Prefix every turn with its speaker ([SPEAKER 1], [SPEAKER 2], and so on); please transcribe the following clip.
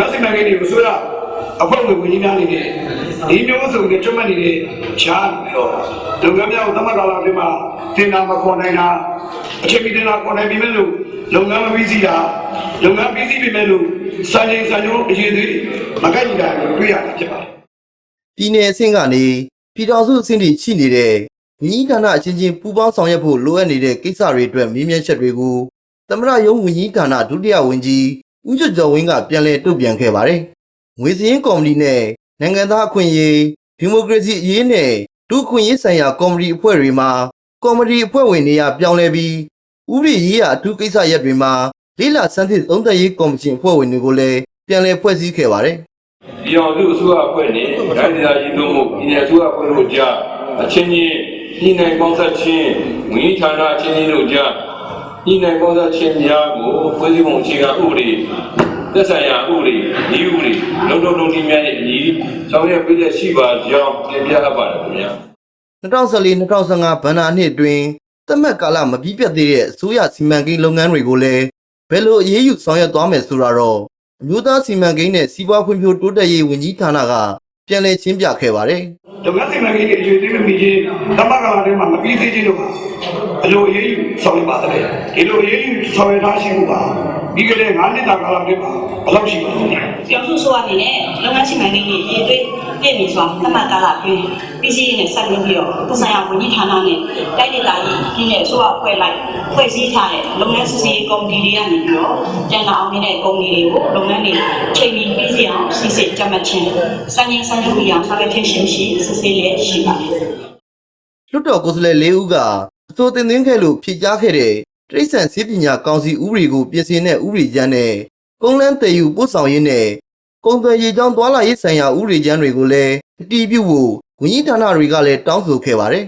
[SPEAKER 1] ငန်းစီမံကိန်းတွေကိုဆိုရအဖွဲ့ဝင်ဝင်ကြီးများနေတယ်ဒီမျိုးစုံနဲ့ကျွတ်မှတ်နေတဲ့ချားပြီးတော့လုပ်ငန်းများကိုသမတ်ကာလအတွင်းမှာတင်တာမခေါ်နိုင်တာအချိန်မီတင်တာခေါ်နိုင်ပြီမဲ့လို့လုပ်ငန်းမပြီးစီတာလုပ်ငန်းပြီးစီပြီမဲ့လို့စံချိန်စံညိုးအရေးသေးမကန့်ညီတာကိုတွေ့ရတာဖြစ်ပါတယ်
[SPEAKER 2] ပြည်내အဆင့်ကနေပြည်တော်စုအဆင့်ထိရှိနေတဲ့ဝန်ကြီးဌာနအချင်းချင်းပူးပေါင်းဆောင်ရွက်ဖို့လိုအပ်နေတဲ့ကိစ္စတွေအတွက်မေးမြန်းချက်တွေကိုသမရယုံဝန်ကြီးဌာနဒုတိယဝန်ကြီး ဦးကျော်ကျော်ဝင်းကပြန်လည်တုံ့ပြန်ခဲ့ပါတယ်။ငွေစည်းကော်မတီနဲ့နိုင်ငံသားအခွင့်အရေးဒီမိုကရေစီအရေးနဲ့ဒုအခွင့်အရေးဆိုင်ရာကော်မတီအဖွဲ့တွေမှာကော်မတီအဖွဲ့ဝင်နေရာပြောင်းလဲပြီးဥပဒေရေးရာအထူးကိစ္စရပ်တွေမှာလေးလာစမ်းသစ်သုံးသပ်ရေးကော်မရှင်အဖွဲ့ဝင်တွေကိုလည်းပြန်လည်ဖွဲ့စည်းခဲ့ပါတယ်။
[SPEAKER 3] ဒီအောင်စုအစိုးရအဖွဲ့နဲ့တိုင်းဒေသကြီးတို့မှုပြည်နယ်အစိုးရအဖွဲ့တို့ကြားအချင်းချင်းညှိနှိုင်းပေါင်းစပ်ခြင်းဝန်ကြီးဌာနအချင်းချင်းတို့ကြား ညှိနှိုင်းပေါင်းစပ်ခြင်းများကိုဖွဲ့စည်းပုံအခြေခံဥပဒေသက်ဆိုင်ရာဥပဒေဤဥပဒေလုံလုံလုံနည်းများရဲ့အညီဆောင်ရွက်ပေးတဲ့ရှိပါကြောင်းတင်ပြအပ်ပါတယ်ခင်ဗျာ
[SPEAKER 2] 2014-2015ဘဏ္ဍာနှစ်အတွင်းသတ်မှတ်ကာလမပြီးပြတ်သေးတဲ့အစိုးရစီမံကိန်းလုပ်ငန်းတွေကိုလည်းဘယ်လိုအရေးယူဆောင်ရွက်သွားမယ်ဆိုတာတော့အမျိုးသားစီမံကိန်းနဲ့စီးပွားဖွံ့ဖြိုးတိုးတက်ရေးဝန်ကြီးဌာနက ပြန်လည်ရှင်းပြခဲ့ပါတယ်
[SPEAKER 1] လုပ်ငန်းစီမံကိန်းတွေအရေးသေးမမီခြင်းသမတ်ကာလအတွင်းမှာမပြီးသေးခြင်းတို့ပါအလိုအရေးယူဆောင်ရွက်ပါတယ်ဒီလိုအရေးယူဆောင်ရွက်ထားရှိမှုပါပြီးကြတဲ့9နှစ်တာကာလအတွင်းမှာဘယ်လောက်ရှိပါလဲ
[SPEAKER 4] ပြောင်းစုဆိုအနေနဲ့လုပ်ငန်းစီမံကိန်းတွေရည်သွေး ပြည့်မီစွာသတ်မှတ်ကာလအတွင်းပြည်စည်းရေးနဲ့ဆက်လုပ်ပြီးတော့သက်ဆိုင်ရာဝန်ကြီးဌာနနဲ့တိုက်ဒေသကြီးပြည်နယ်အစိုးရအဖွဲ့လိုက်ဖွဲ့စည်းထားတဲ့လုပ်ငန်းစစ်ဆေးရေးကော်မတီတွေကနေပြီးတော့ကျန်တာအောင်နေတဲ့ကော်မတီတွေကိုလုပ်ငန်းတွေချိန်ပြီးပြီးစီအောင်စီစစ်ကြမှတ်ခြင်းစံချိန်စံညွှန်းပြီးအောင်ဆောင်ရွက်ခြင်းရှိမရှိစစ်ဆေးလျက်ရှိပါတယ်
[SPEAKER 2] လွှတ်တော်ကိုယ်စားလှယ်၄ဦးကအစိုးတင်သွင်းခဲ့လို့ဖြည့်ကြားခဲ့တဲ့တရိတ်ဆန်စီးပညာကောင်စီဥပဒေကိုပြင်ဆင်တဲ့ဥပဒေကြမ်းနဲ့ကုန်းလန်းတည်ယူပို့ဆောင်ရေးနဲ့ ကုန်သွယ်ရေးကြောင်းသွာလာရေးဆိုင်ရာဥပဒေကြမ်းတွေကိုလည်းအတည်ပြုဖို့ဝန်ကြီးဌာနတွေကလည်းတောင်းဆိုခဲ့ပါတယ်